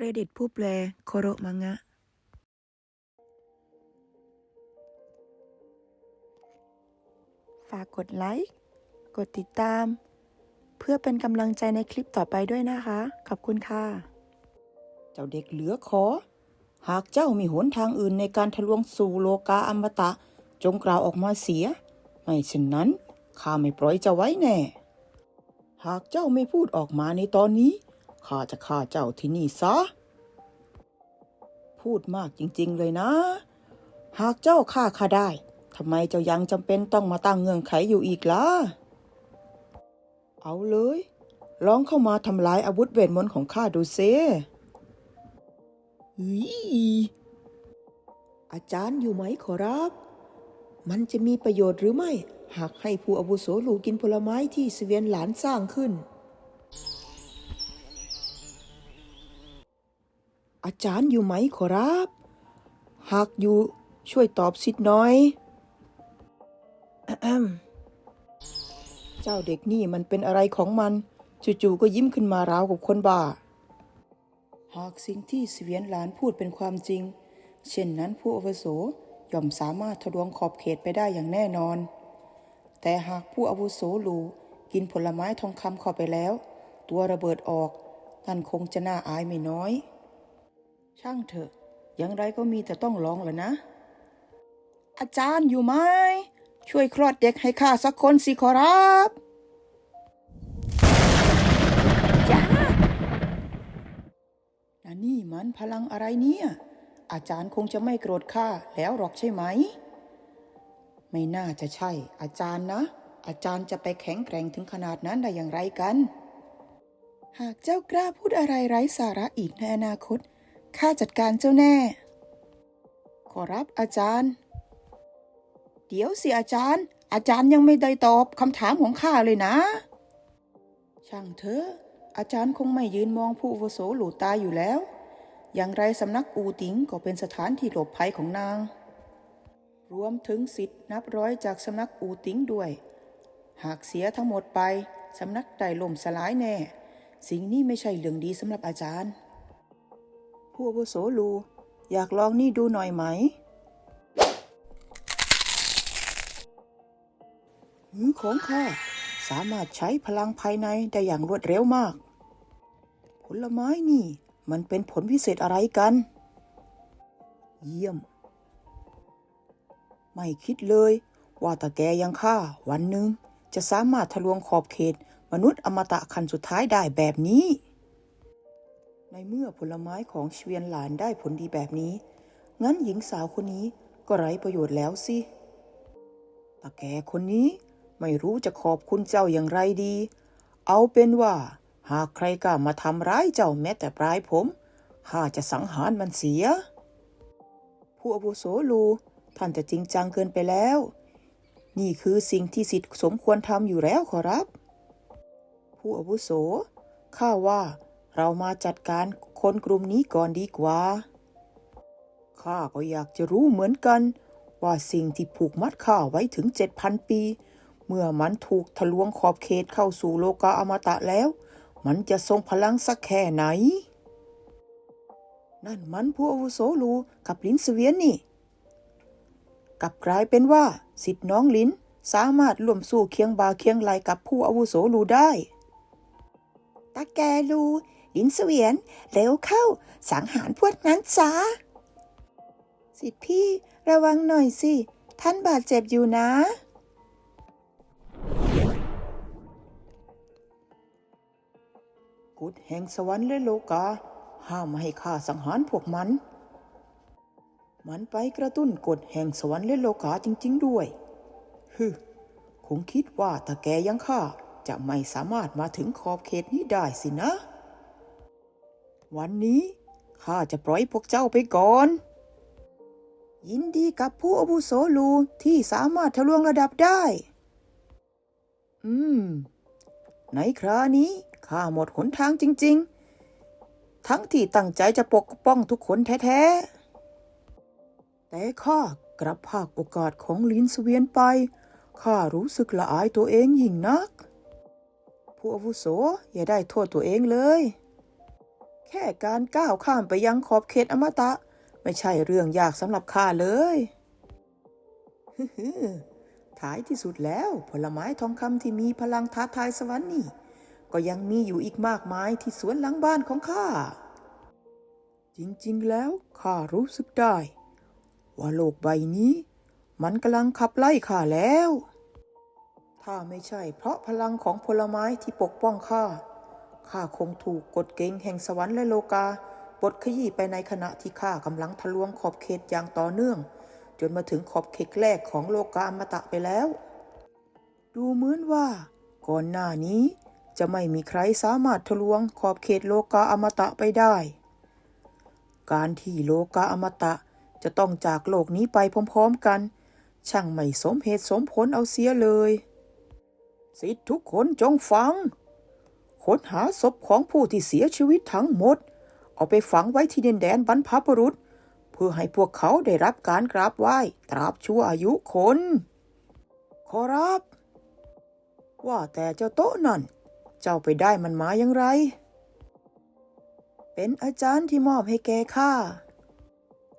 ครดิตผู้แปลโคโรมังะ ฝากกดไลค์ กดติดตาม เพื่อเป็นกำลังใจในคลิปต่อไปด้วยนะคะ ขอบคุณค่ะ เจ้าเด็กเหลือขอ หากเจ้ามีหนทางอื่นในการทะลวงสู่โลกาอมตะ จงกล่าวออกมาเสีย ไม่เช่นนั้นข้าไม่ปล่อยเจ้าไว้แน่ หากเจ้าไม่พูดออกมาในตอนนี้ ข้าจะฆ่าเจ้าที่นี่ซะ พูดมากจริงๆเลยนะ หากเจ้าฆ่าข้าได้ทำไมเจ้ายังจำเป็นต้องมาตั้งเงื่อนไขอยู่อีกล่ะ เอาเลย ลองเข้ามาทำลายอาวุธเวทมนต์ของข้าดูเซอีอาจารย์อยู่ไหมขอรับ มันจะมีประโยชน์หรือไม่ หากให้ผู้อาวุโสหลูกินผลไม้ที่เสวียนหลานสร้างขึ้น อาจารย์อยู่ไหมขอรับ หากอยู่ช่วยตอบสิทธิ์หน่อยอะแอมเจ้าเด็กนี่มันเป็นอะไรของมัน จู่ๆก็ยิ้มขึ้นมาราวกับคนบ้า หากสิ่งที่เสวียนหลานพูดเป็นความจริง เช่นนั้นผู้อาวุโสย่อมสามารถทะลวงขอบเขตไปได้อย่างแน่นอน แต่หากผู้อาวุโสหลูกินผลไม้ทองคำเข้าไปแล้ว ตัวระเบิดออกนั่นคงจะน่าอายไม่น้อย ช่างเถอะ อย่างไรก็มีแต่ต้องลองแหละนะ อาจารย์อยู่ไหม ช่วยคลอดเด็กให้ข้าสักคนสิขอรับอันนี่มันพลังอะไรเนี่ย อาจารย์คงจะไม่โกรธข้าแล้วหรอกใช่ไหม ไม่น่าจะใช่ อาจารย์นะ อาจารย์จะไปแข็งแกร่งถึงขนาดนั้นได้อย่างไรกัน หากเจ้ากล้าพูดอะไรไร้สาระอีกในอนาคต ข้าจัดการเจ้าแน่ ขอรับอาจารย์ เดี๋ยวสิอาจารย์ อาจารย์ยังไม่ได้ตอบคำถามของข้าเลยนะ ช่างเถอะ อาจารย์คงไม่ยืนมองผู้วโสหลูตาอยู่แล้ว อย่างไรสำนักอูติงก็เป็นสถานที่หลบภัยของนาง รวมถึงสิทธิ์นับร้อยจากสำนักอูติงด้วย หากเสียทั้งหมดไปสำนักได้ล่มสลายแน่ สิ่งนี้ไม่ใช่เรื่องดีสำหรับอาจารย์ ผู้อาวุโสลู อยากลองนี่ดูหน่อยไหมมือของข้าสามารถใช้พลังภายในได้อย่างรวดเร็วมาก ผลไม้นี่ มันเป็นผลพิเศษอะไรกัน เยี่ยม ไม่คิดเลย ว่าตาแกยังข้าวันหนึ่งจะสามารถทะลวงขอบเขต มนุษย์อมตะคันสุดท้ายได้แบบนี้ ในเมื่อผลไม้ของเชวียนหลานได้ผลดีแบบนี้ งั้นหญิงสาวคนนี้ก็ไร้ประโยชน์แล้วสิตาแกคนนี้ไม่รู้จะขอบคุณเจ้าอย่างไรดี เอาเป็นว่า หากใครกล้ามาทำร้ายเจ้าแม้แต่ปลายผมข้าจะสังหารมันเสีย ผู้อาวุโสลูท่านจะจริงจังเกินไปแล้ว นี่คือสิ่งที่สิทธิ์สมควรทำอยู่แล้วขอรับ ผู้อาวุโสข้าว่า เรามาจัดการคนกลุ่มนี้ก่อนดีกว่า ข้าก็อยากจะรู้เหมือนกัน ว่าสิ่งที่ผูกมัดข้าไว้ถึงเจ็ดพันปี เมื่อมันถูกทะลวงขอบเขตเข้าสู่โลกาอมตะแล้ว มันจะทรงพลังสักแค่ไหน นั่นมันผู้อาวุโสลูกับลินเสเวียนนี่กลับกลายเป็นว่าสิทธิ์น้องลินสามารถร่วมสู้เคียงบาเคียงไหลกับผู้อาวุโสลูได้ ตาแกลู ลินเสวียน เร็วเข้า สังหารพวกนั้นซะสิทธิพี่ระวังหน่อยสิ ท่านบาดเจ็บอยู่นะ กุฎแห่งสวรรค์และโลกา ห้ามไม่ให้ข้าสังหารพวกมัน มันไปกระตุ้นกฎแห่งสวรรค์และโลกาจริง ๆ ด้วยฮึคงคิดว่าถ้าแกยังข้าจะไม่สามารถมาถึงขอบเขตนี้ได้สินะ วันนี้ข้าจะปล่อยพวกเจ้าไปก่อน ยินดีกับผู้อาวุโสลูที่สามารถทะลวงระดับได้ อืม ในครานี้ข้าหมดหนทางจริง ๆ ทั้งที่ตั้งใจจะปกป้องทุกคนแท้ๆ แต่ข้ากลับภาคโอกาสของลินสเวียนไป ข้ารู้สึกละอายตัวเองยิ่งนัก ผู้อาวุโสอย่าได้โทษตัวเองเลย แค่การก้าวข้ามไปยังขอบเขตอมตะ ไม่ใช่เรื่องยากสำหรับข้าเลยท้ายที่สุดแล้วผลไม้ทองคำที่มีพลังท้าทายสวรรค์นี่ ก็ยังมีอยู่อีกมากมายที่สวนหลังบ้านของข้า จริงๆแล้วข้ารู้สึกได้ ว่าโลกใบนี้ มันกำลังขับไล่ข้าแล้ว ถ้าไม่ใช่เพราะพลังของผลไม้ที่ปกป้องข้า ข้าคงถูกกฎเกณฑ์แห่งสวรรค์และโลกาบดขยี้ไปในขณะที่ข้ากำลังทะลวงขอบเขตอย่างต่อเนื่อง จนมาถึงขอบเขตแรกของโลกาอมตะไปแล้ว ดูเหมือนว่า ก่อนหน้านี้ จะไม่มีใครสามารถทะลวงขอบเขตโลกาอมตะไปได้ การที่โลกาอมตะจะต้องจากโลกนี้ไปพร้อมๆกัน ช่างไม่สมเหตุสมผลเอาเสียเลย สิทธิ์ทุกคนจงฟัง ค้นหาศพของผู้ที่เสียชีวิตทั้งหมด เอาไปฝังไว้ที่ดินแดนบรรพบุรุษ เพื่อให้พวกเขาได้รับการกราบไหว้ตราบชั่วอายุคน ขอรับ ว่าแต่เจ้าโต๊ะนั่น เจ้าไปได้มันมาอย่างไร เป็นอาจารย์ที่มอบให้แกข้า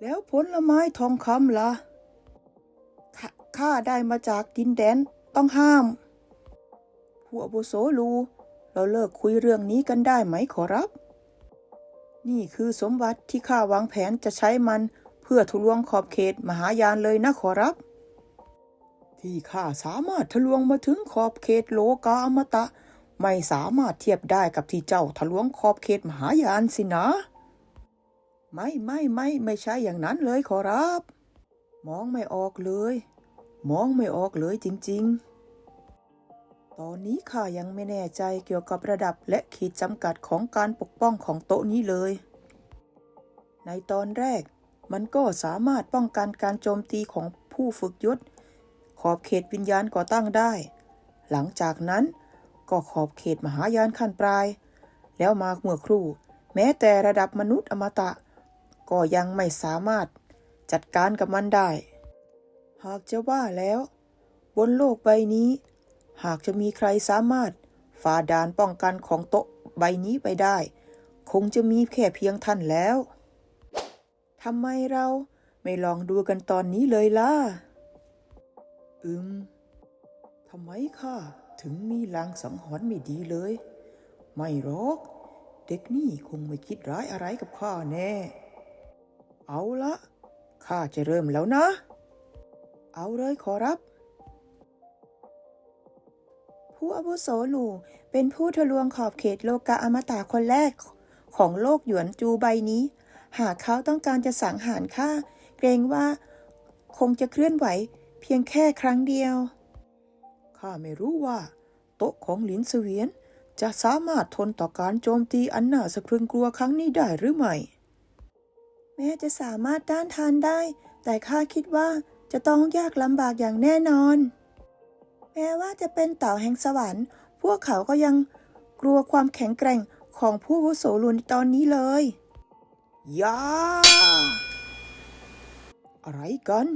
แล้วผลไม้ทองคำล่ะขข้าได้มาจากดินแดนต้องห้ามผู้อาวุโสลู เราเลิกคุยเรื่องนี้กันได้ไหมขอรับ นี่คือสมบัติที่ข้าวางแผนจะใช้มันเพื่อทะลวงขอบเขตมหายานเลยนะขอรับ ที่ข้าสามารถทะลวงมาถึงขอบเขตโลกาอมตะ ไม่สามารถเทียบได้กับที่เจ้าทะลวงขอบเขตมหายานสินะ ไม่ไม่ไม่ไม่ใช่อย่างนั้นเลยขอรับ มองไม่ออกเลย มองไม่ออกเลยจริง ๆ อนนี้ข้ายังไม่แน่ใจเกี่ยวกับระดับและขีดจำกัดของการปกป้องของโต๊ะนี้เลย ในตอนแรก มันก็สามารถป้องกันการโจมตีของผู้ฝึกยุทธขอบเขตวิญญาณก่อตั้งได้ หลังจากนั้นก็ขอบเขตมหายานขั้นปลาย แล้วมาเมื่อครู่ แม้แต่ระดับมนุษย์อมตะ ก็ยังไม่สามารถจัดการกับมันได้ หากจะว่าแล้ว บนโลกใบนี้ หากจะมีใครสามารถฝ่าด่านป้องกันของโต๊ะใบนี้ไปได้ คงจะมีแค่เพียงท่านแล้วทำไมเราไม่ลองดูกันตอนนี้เลยล่ะ อืมทำไมข้าถึงมีลางสังหรณ์ไม่ดีเลย ไม่หรอก เด็กนี่คงไม่คิดร้ายอะไรกับข้าแน่ เอาละข้าจะเริ่มแล้วนะ เอาเลยขอรับ ผู้อาวุโสหลู่เป็นผู้ทะลวงขอบเขตโลกาอมตะคนแรกของโลกหยวนจูใบนี้ หากเขาต้องการจะสังหารข้าเกรงว่าคงจะเคลื่อนไหวเพียงแค่ครั้งเดียวข้าไม่รู้ว่า โต๊ะของหลินเสวียน จะสามารถทนต่อการโจมตีอันน่าสะพรึงกลัวครั้งนี้ได้หรือไม่ แม้จะสามารถต้านทานได้ แต่ข้าคิดว่าจะต้องยากลำบากอย่างแน่นอน แม้ว่าจะเป็นเต่าแห่งสวรรค์ พวกเขาก็ยังกลัวความแข็งแกร่งของผู้อาวุโสลุนตอนนี้เลยยาอะไรกัน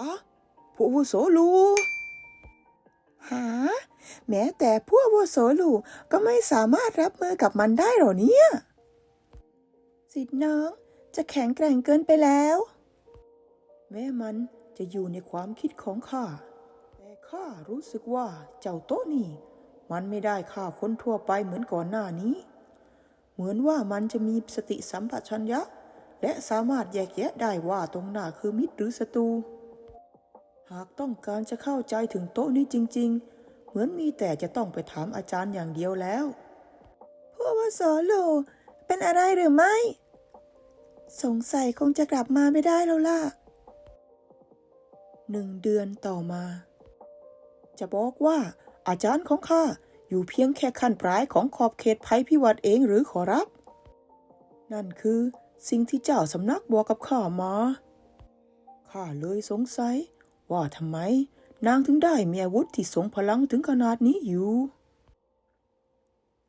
อะผู้อาวุโสลูหา แม้แต่ผู้อาวุโสลูก็ไม่สามารถรับมือกับมันได้หรอเนี่ยสิทธิ์น้องจะแข็งแกร่งเกินไปแล้ว แม้มันจะอยู่ในความคิดของข้าแต่ ข้ารู้สึกว่าเจ้าโต๊ะนี่ มันไม่ได้ฆ่าคนทั่วไปเหมือนก่อนหน้านี้ เหมือนว่ามันจะมีสติสัมปชัญญะ และสามารถแยกแยะได้ว่าตรงหน้าคือมิตรหรือศัตรู หากต้องการจะเข้าใจถึงโต๊ะนี้จริง ๆ เหมือนมีแต่จะต้องไปถามอาจารย์อย่างเดียวแล้วผู้อาวุโสลูเป็นอะไรหรือไม่ สงสัยคงจะกลับมาไม่ได้แล้วล่ะหนึ่งเดือนต่อมา จะบอกว่า อาจารย์ของข้าอยู่เพียงแค่ขั้นปลายของขอบเขตภัยพิวัตรเองหรือขอรับ นั่นคือสิ่งที่เจ้าสำนักบอกกับข้ามา ข้าเลยสงสัย ว่าทำไม นางถึงได้มีอาวุธที่ทรงพลังถึงขนาดนี้อยู่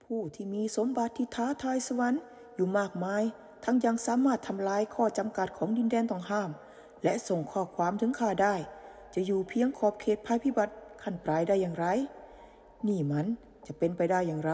ผู้ที่มีสมบัติที่ท้าทายสวรรค์อยู่มากมาย ทั้งยังสามารถทำลายข้อจำกัดของดินแดนต้องห้าม และส่งข้อความถึงข้าได้ จะอยู่เพียงขอบเขตภัยพิบัติ ขั้นปลายได้อย่างไร นี่มันจะเป็นไปได้อย่างไร